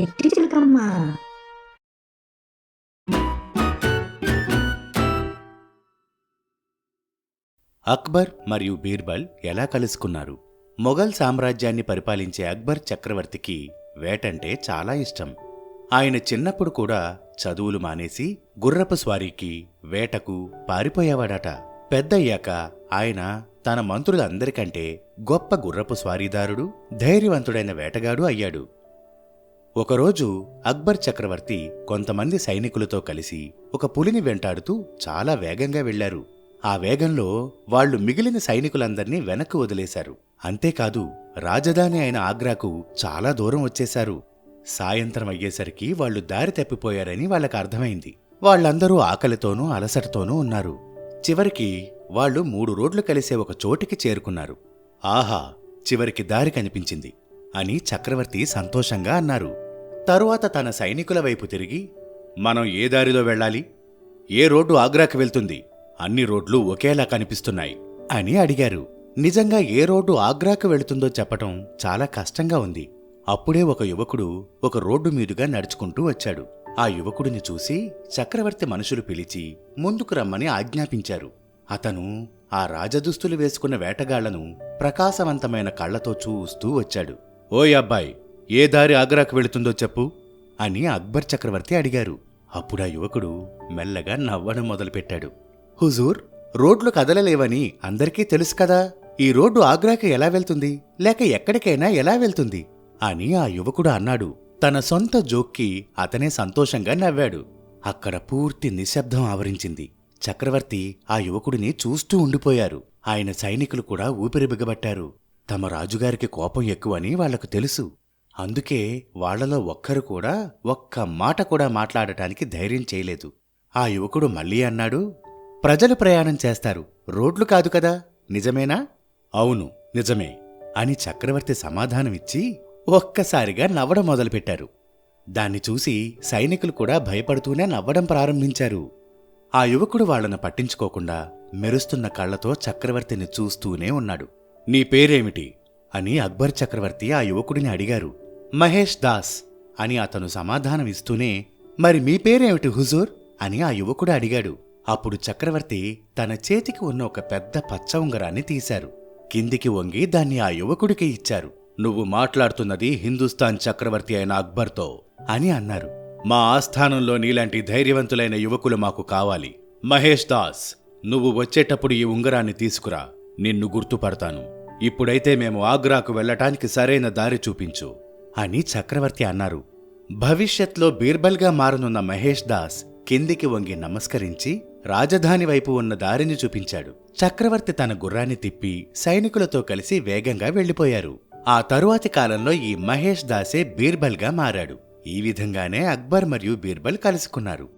ఎట్టి చిలకమ్మ. అక్బర్ మరియు బీర్బల్ ఎలా కలుసుకున్నారు? మొఘల్ సామ్రాజ్యాన్ని పరిపాలించే అక్బర్ చక్రవర్తికి వేటంటే చాలా ఇష్టం. ఆయన చిన్నప్పుడు కూడా చదువులు మానేసి గుర్రపు స్వారీకి వేటకు పారిపోయేవాడట. పెద్దయ్యాక ఆయన తన మంత్రులందరికంటే గొప్ప గుర్రపు స్వారీదారుడు ధైర్యవంతుడైన వేటగాడు అయ్యాడు. ఒకరోజు అక్బర్ చక్రవర్తి కొంతమంది సైనికులతో కలిసి ఒక పులిని వెంటాడుతూ చాలా వేగంగా వెళ్ళారు ఆ వేగంలో వాళ్ళు మిగిలిన సైనికులందర్నీ వెనక్కు వదిలేశారు. అంతేకాదు రాజధాని అయిన ఆగ్రాకు చాలా దూరం వచ్చేశారు. సాయంత్రం అయ్యేసరికి వాళ్ళు దారి తప్పిపోయారని వాళ్ళకి అర్థమైంది. వాళ్ళందరూ ఆకలితోనూ అలసటతోనూ ఉన్నారు. చివరికి వాళ్ళు మూడు రోడ్లు కలిసే ఒక చోటికి చేరుకున్నారు. ఆహా చివరికి దారి కనిపించింది అని చక్రవర్తి సంతోషంగా అన్నారు. తరువాత తన సైనికుల వైపు తిరిగి మనం ఏ దారిలో వెళ్ళాలి? ఏ రోడ్డు ఆగ్రాకి వెళ్తుంది? అన్ని రోడ్లు ఒకేలా కనిపిస్తున్నాయి అని అడిగారు. నిజంగా ఏ రోడ్డు ఆగ్రాకు వెళుతుందో చెప్పటం చాలా కష్టంగా ఉంది. అప్పుడే ఒక యువకుడు ఒక రోడ్డు మీదుగా నడుచుకుంటూ వచ్చాడు. ఆ యువకుడిని చూసి చక్రవర్తి మనుషులు పిలిచి ముందుకు రమ్మని ఆజ్ఞాపించారు. అతను ఆ రాజదుస్తులు వేసుకున్న వేటగాళ్ళను ప్రకాశవంతమైన కళ్ళతో చూస్తూ వచ్చాడు. ఓయ్ అబ్బాయి ఏ దారి ఆగ్రాకు వెళుతుందో చెప్పు అని అక్బర్ చక్రవర్తి అడిగారు. అప్పుడా యువకుడు మెల్లగా నవ్వడం మొదలుపెట్టాడు. హుజూర్ రోడ్లు కదలలేవని అందరికీ తెలుసు కదా ఈ రోడ్డు ఆగ్రాకి ఎలా వెళ్తుంది లేక ఎక్కడికైనా ఎలా వెళ్తుంది అని ఆ యువకుడు అన్నాడు. తన సొంత జోక్కి అతనే సంతోషంగా నవ్వాడు. అక్కడ పూర్తి నిశ్శబ్దం ఆవరించింది. చక్రవర్తి ఆ యువకుడిని చూస్తూ ఉండిపోయారు. ఆయన సైనికులు కూడా ఊపిరి బిగబట్టారు. తమ రాజుగారికి కోపం ఎక్కువని వాళ్ళకు తెలుసు. అందుకే వాళ్ళలో ఒక్కరు కూడా ఒక్క మాట కూడా మాట్లాడటానికి ధైర్యం చేయలేదు. ఆ యువకుడు మళ్ళీ అన్నాడు ప్రజలు ప్రయాణం చేస్తారు. రోడ్లు కాదు కదా. నిజమేనా? అవును నిజమే అని చక్రవర్తి సమాధానమిచ్చి ఒక్కసారిగా నవ్వడం మొదలుపెట్టారు. దాన్ని చూసి సైనికులు కూడా భయపడుతూనే నవ్వడం ప్రారంభించారు. ఆ యువకుడు వాళ్ళను పట్టించుకోకుండా మెరుస్తున్న కళ్ళతో చక్రవర్తిని చూస్తూనే ఉన్నాడు. నీ పేరేమిటి? అని అక్బర్ చక్రవర్తి ఆ యువకుడిని అడిగారు. మహేష్ దాస్ అని అతను సమాధానమిస్తూనే మరి మీ పేరేమిటి హుజూర్? అని ఆ యువకుడు అడిగాడు. అప్పుడు చక్రవర్తి తన చేతికి ఉన్న ఒక పెద్ద పచ్చ ఉంగరాన్ని తీశారు. కిందికి వంగి దాన్ని ఆ యువకుడికి ఇచ్చారు. నువ్వు మాట్లాడుతున్నది హిందుస్థాన్ చక్రవర్తి అయిన అక్బర్తో అని అన్నారు. మా ఆస్థానంలో నీలాంటి ధైర్యవంతులైన యువకులు మాకు కావాలి. మహేష్ దాస్ నువ్వు వచ్చేటప్పుడు ఈ ఉంగరాన్ని తీసుకురా. నిన్ను గుర్తుపడతాను. ఇప్పుడైతే మేము ఆగ్రాకు వెళ్ళటానికి సరైన దారి చూపించు. అని చక్రవర్తి అన్నారు. భవిష్యత్లో బీర్బల్గా మారనున్న మహేష్ దాస్ కిందికి వంగి నమస్కరించి రాజధాని వైపు ఉన్న దారిని చూపించాడు. చక్రవర్తి తన గుర్రాన్ని తిప్పి సైనికులతో కలిసి వేగంగా వెళ్ళిపోయారు ఆ తరువాతి కాలంలో ఈ మహేష్ దాసే బీర్బల్గా మారాడు. ఈ విధంగానే అక్బర్ మరియు బీర్బల్ కలుసుకున్నారు.